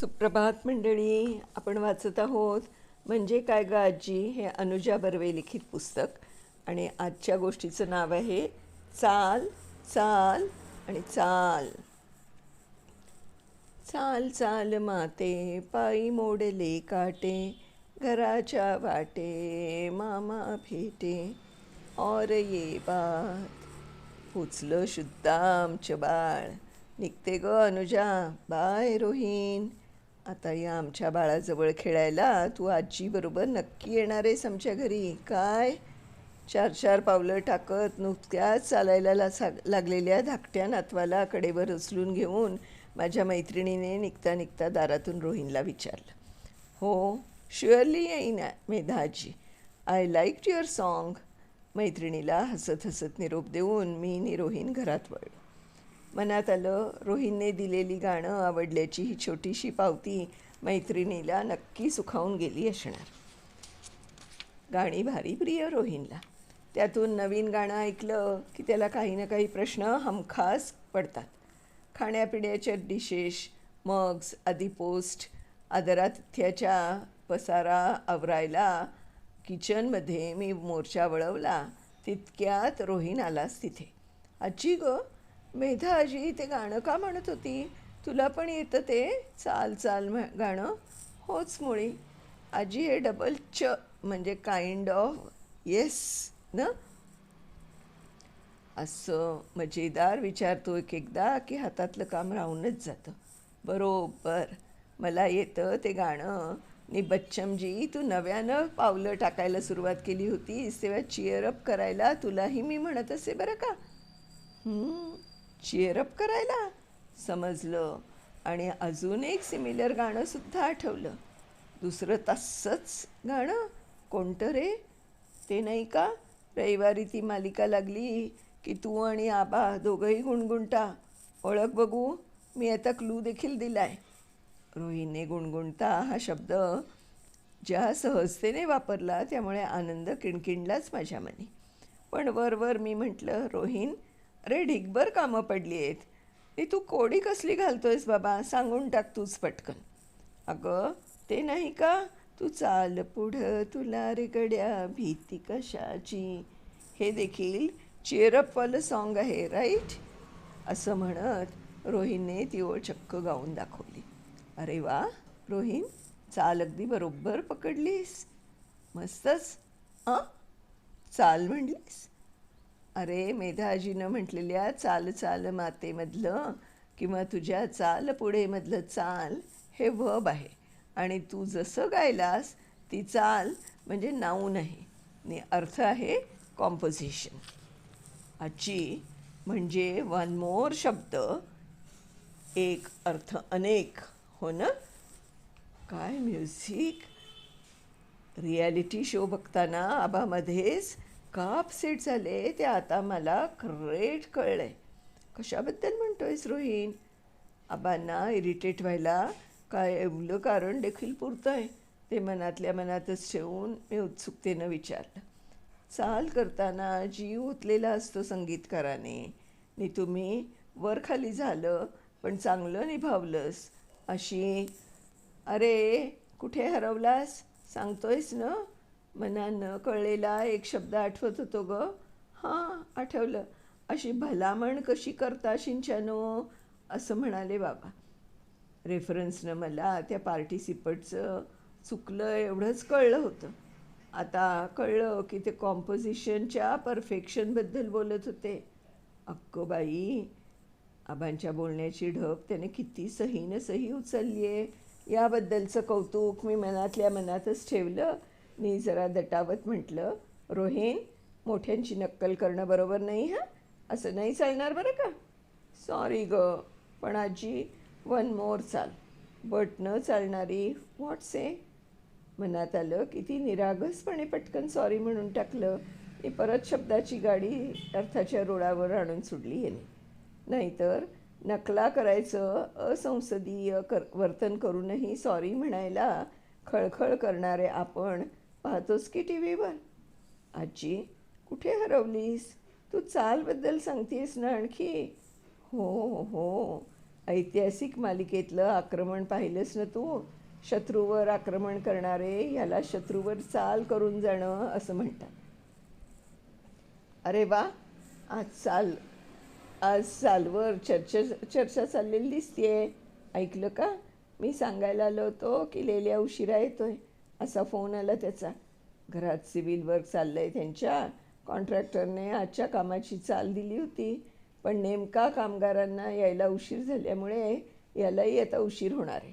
सुप्रभात मंडळी आपण वाचत आहोत म्हणजे काय ग आजी? हे अनुजा बर्वे लिखित पुस्तक आणि आजच्या गोष्टीचं नाव आहे चाल चाल आणि चाल. चाल चाल माते पायी मोडले काटे घराच्या वाटे मामा भेटे. और ये बात पोचलं शुद्ध आमचं बाळ. निघते ग अनुजा बाय रोहीण आता या आमच्या बाळाजवळ खेळायला तू आजीबरोबर नक्की येणार आहेस आमच्या घरी. काय? चार चार पावलं टाकत नुकत्याच चालायला ला लागलेल्या धाकट्या नातवाला कडेवर उचलून घेऊन माझ्या मैत्रिणीने निघता निघता दारातून रोहिणला विचारलं. हो शुअरली येईन Medhaji? I like your song मैत्रिणीला हसत हसत निरोप देऊन मी निरोहीन घरात वळलो. मनात आलं रोहिणने दिलेली गाणं आवडल्याची ही छोटीशी पावती मैत्रिणीला नक्की सुखावून गेली असणार. गाणी भारी प्रिय रोहिनला त्यातून नवीन गाणं ऐकलं की त्याला काही ना काही प्रश्न हमखास पडतात. खाण्यापिण्याच्या डिशेश मग्स आदी पोस्ट आदरातिथ्याच्या पसारा आवरायला किचनमध्ये मी मोर्चा वळवला तितक्यात रोहिण आलाच तिथे. आजी गं मेधा आजी ते गाणं का म्हणत होती? तुला पण येतं ते? चाल चाल म्ह- गाणं. होच मुळी. आजी हे डबल च म्हणजे काइंड ऑफ येस ना? असं मजेदार विचारतो एक एकदा की हातातलं काम राहूनच जातं. बरोबर. मला येतं ते गाणं. नी बच्चमजी तू नव्यानं पावलं टाकायला सुरुवात केली होतीस तेव्हा चिअरअप करायला तुलाही मी म्हणत असे बरं का? चिअरअप करायला समजलं. आणि अजून एक सिमिलर गाणंसुद्धा आठवलं. दुसरं तसंच गाणं कोणतं रे? ते नाही का? रविवारी ती मालिका लागली की तू आणि आबा दोघंही गुणगुणता. ओळख बघू मी आता क्लू देखील दिला आहे रोहीने गुणगुणता हा शब्द ज्या सहजतेने वापरला त्यामुळे आनंद किणकिणलाच माझ्या मनी पण वर वर मी म्हटलं रोहीन अरे ढिगभर कामं पडली आहेत. ती तू कोडी कसली घालतोयस बाबा? सांगून टाक तूच पटकन. अगं ते नाही का? तू चाल पुढं तुला रेगड्या भीती कशाची? हे देखील चेअरअपवालं सॉन्ग आहे राईट असं म्हणत रोहिणने ती ओळ चक्क गाऊन दाखवली. अरे वा रोहिण चाल अगदी बरोबर पकडलीस. मस्तच हां? चाल म्हणलीस? अरे मेधाजीनं म्हटलेल्या चाल चाल मातेमधलं किंवा तुझ्या चाल पुढेमधलं चाल हे वब आहे. आणि तू जसं गायलास ती चाल म्हणजे नाऊन आहे. आणि अर्थ आहे कॉम्पोजिशन आजी म्हणजे वन मोर शब्द. एक अर्थ अनेक हो ना? काय म्युझिक रियालिटी शो बघताना आबामध्येच का अपसेट झाले ते आता मला ग्रेट कळलंय. कशाबद्दल म्हणतोयस रोहीन? आबांना इरिटेट व्हायला काय एवढं कारण देखील पुरतं आहे ते मनातल्या मनातच ठेवून मी उत्सुकतेनं विचारलं. चाल करताना जीव ओतलेला असतो संगीतकाराने. नि तुम्ही वर खाली झालं पण चांगलं निभावलंस. अशी अरे कुठे हरवलास? सांगतोयस ना? मना न कळलेला एक शब्द आठवत होतो ग. हां आठवलं. अशी भलामण कशी करता शिंच्यानो? असं म्हणाले बाबा. रेफरन्सनं मला त्या पार्टिसिपटचं चुकलं एवढंच कळलं होतं. आता कळलं की ते कॉम्पोजिशनच्या परफेक्शनबद्दल बोलत होते. अक्को बाई आबांच्या बोलण्याची ढप त्याने किती सहीनं सही उचलली आहे याबद्दलचं कौतुक मी मनातल्या मनातच ठेवलं. मी जरा दटावत म्हटलं रोहिण मोठ्यांची नक्कल करणं बरोबर नाही हां? असं नाही चालणार बरं का? सॉरी ग पण आजी वन मोर चाल. बट न चालणारी व्हॉट्स ए मनात आलं की ती निरागसपणे पटकन सॉरी म्हणून टाकलं. की परत शब्दाची गाडी अर्थाच्या रोडावर आणून सोडली याने. नाहीतर नकला करायचं असंसदीय कर वर्तन करूनही सॉरी म्हणायला खळखळ करणारे आपण पाहतोस की टी व्हीवर आजी कुठे हरवलीस? तू चालबद्दल सांगतेस ना आणखी. हो हो. ऐतिहासिक मालिकेतलं आक्रमण पाहिलंस ना तू? शत्रूवर आक्रमण करणारे ह्याला शत्रूवर चाल करून जाणं असं म्हणतात. अरे वा आज चाल आज चालवर चर्चा चर्चा चाललेली दिसतीये. ऐकलं का? मी सांगायला आलो होतो की लेल्या उशिरा येतोय. असा फोन आला त्याचा. घरात सिव्हिल वर्क चाललं आहे त्यांच्या. कॉन्ट्रॅक्टरने आजच्या कामाची चाल दिली होती. पण नेमका कामगारांना यायला उशीर झाल्यामुळे यालाही आता उशीर होणार आहे.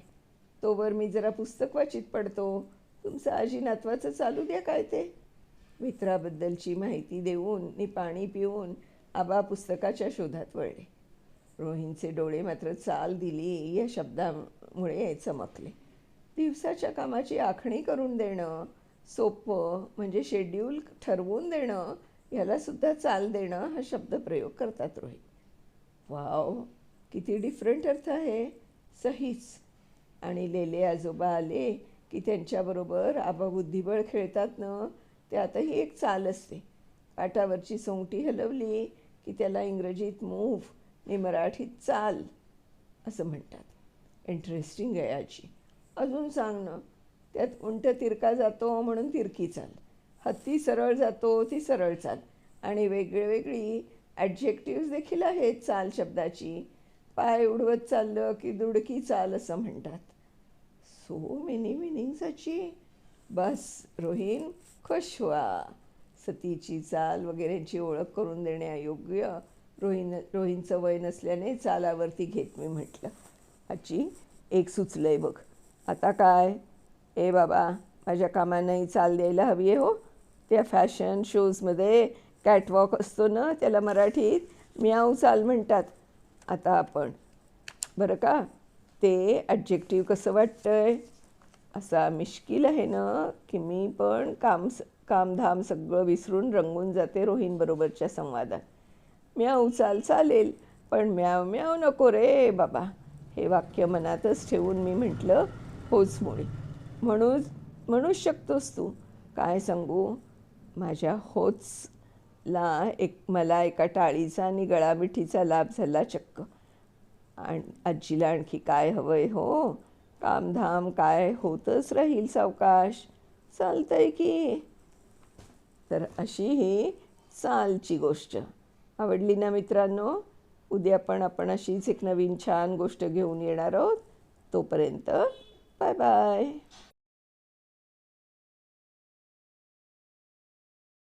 तोवर मी जरा पुस्तक वाचित पडतो. तुमचं आजी नातवाचं चालू द्या काय ते? मित्राबद्दलची माहिती देऊन मी पाणी पिऊन आबा पुस्तकाच्या शोधात वळले. रोहिणचे डोळे मात्र चाल दिली या शब्दामुळे चमकले. दिवसाच्या कामाची आखणी करून देणं सोपं म्हणजे शेड्यूल ठरवून देणं ह्यालासुद्धा चाल देणं हा शब्दप्रयोग करतात रोहित. वाव किती डिफरंट अर्थ आहे. सहीच. आणि लेले आजोबा आले की त्यांच्याबरोबर आबा बुद्धिबळ खेळतात ना त्यातही एक चाल असते. पाटावरची सोंगटी हलवली की त्याला इंग्रजीत मूव्ह आणि मराठीत चाल असं म्हणतात. इंटरेस्टिंग आहे आजी. अजून सांग ना त्यात उंट तिरका जातो म्हणून तिरकी चाल. हत्ती सरळ जातो ती सरळ चाल. आणि वेगळी ॲडजेक्टिव्ह देखील आहेत चाल शब्दाची. पाय उडवत चाललं की दुडकी चाल असं म्हणतात. सो मेनी मिनिंग्साची बस रोहीन खुश व्हा. सतीची चाल वगैरेची ओळख करून देण्यायोग्य रोहिण रोहिणचं वय नसल्याने चालावरती घेत मी म्हटलं. आजी एक सुचलं आहे बघ. आता काय? ए बाबा माझ्या कामांनाही चाल द्यायला हवी आहे हो. त्या फॅशन शोजमध्ये कॅटवॉक असतो ना त्याला मराठीत म्याऊ चाल म्हणतात. आता आपण बरं का? ते ॲडजेक्टिव्ह कसं वाटतं आहे असा मिश्किल आहे ना की मी पण काम स कामधाम सगळं विसरून रंगून जाते रोहिणबरोबरच्या संवादात. म्याऊ चाल चालेल पण म्याव म्याव नको रे बाबा. हे वाक्य मनातच ठेवून मी म्हटलं होच मुळी म्हणून म्हणूच शकतोस तू. काय सांगू? माझ्या होचला एक मला एका टाळीचा आणि गळामिठीचा लाभ झाला चक्क. आणि आजीला आणखी काय हवंय हो? कामधाम काय होतच राहील सावकाश? चालतंय की? तर अशी ही चालची गोष्ट. आवडली ना मित्रांनो? उद्या पण आपण अशीच एक नवीन छान गोष्ट घेऊन येणार आहोत. तोपर्यंत बाय बाय